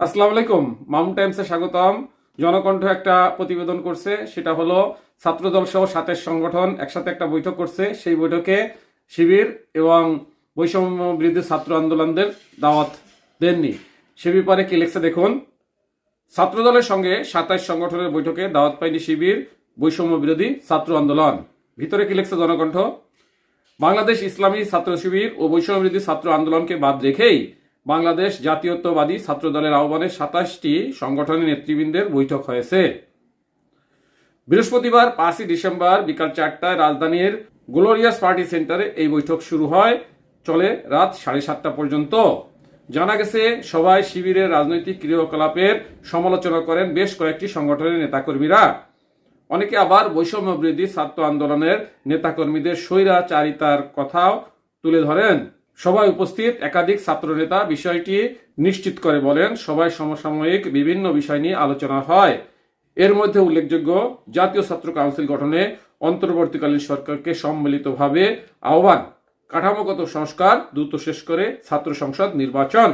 আসসালামু আলাইকুম মাউন্ট টাইমসে স্বাগতম। জনকণ্ঠ একটা প্রতিবেদন করছে, সেটা হলো, ছাত্রদল সহ সাতের সংগঠন একসাথে একটা বৈঠক করছে। সেই বৈঠকে শিবির এবং বৈষম্য বিরোধী ছাত্র আন্দোলনদের দাওয়াত দেননি। সে ব্যাপারে কি লিখছে দেখুন, ছাত্রদলের সঙ্গে সাতাইশ সংগঠনের বৈঠকে দাওয়াত পায়নি শিবির বৈষম্য বিরোধী ছাত্র আন্দোলন। ভিতরে কি লিখছে জনকণ্ঠ, বাংলাদেশ ইসলামী ছাত্র শিবির ও বৈষম্য বিরোধী ছাত্র আন্দোলনকে বাদ রেখেই বাংলাদেশ জাতীয়ত্ববাদী ছাত্র দলের আহ্বানে সাতাশটি সংগঠনের নেতৃবৃন্দের বৈঠক হয়েছে। বৃহস্পতিবার পাঁচই ডিসেম্বর বিকাল চারটায় রাজধানীর গ্লোরিয়াস পার্টি সেন্টারে এই বৈঠক শুরু হয়। চলে রাত সাড়ে সাতটা পর্যন্ত। জানা গেছে সবাই শিবিরের রাজনৈতিক ক্রিয়াকলাপের সমালোচনা করেন বেশ কয়েকটি সংগঠনের নেতাকর্মীরা। অনেকে আবার বৈষম্য বিরোধী ছাত্র আন্দোলনের নেতাকর্মীদের স্বৈরাচারিতার কথাও তুলে ধরেন। সভায় উপস্থিত একাধিক ছাত্র নেতা বিষয়টি নিশ্চিত করে বলেন সবাই সমসাময়িক বিভিন্ন বিষয় নিয়ে আলোচনা হয়। এর মধ্যে উল্লেখযোগ্য, জাতীয় ছাত্র কাউন্সিল গঠনে অন্তর্বর্তীকালীন সরকারকে সম্মিলিতভাবে আহ্বান। কাঠামোগত সংস্কার দ্রুত শেষ করে ছাত্র সংসদ নির্বাচন।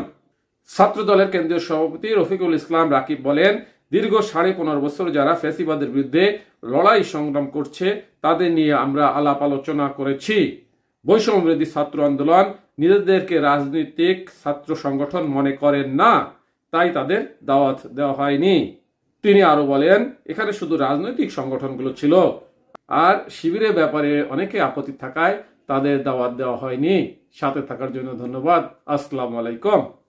ছাত্র দলের কেন্দ্রীয় সভাপতি রফিকুল ইসলাম রাকিব বলেন, দীর্ঘ সাড়ে পনেরো বছর যারা ফ্যাসিবাদের বিরুদ্ধে লড়াই সংগ্রাম করছে, তাদের নিয়ে আমরা আলাপ আলোচনা করেছি। বৈষম্য বিরোধী ছাত্র আন্দোলন নিজেদেরকে রাজনৈতিক ছাত্র সংগঠন মনে করেন না, তাই তাদের দাওয়াত দেওয়া হয়নি। তিনি আরও বলেন, এখানে শুধু রাজনৈতিক সংগঠনগুলো ছিল, আর শিবিরের ব্যাপারে অনেকে আপত্তি থাকায় তাদের দাওয়াত দেওয়া হয়নি। সাথে থাকার জন্য ধন্যবাদ। আসসালাম আলাইকুম।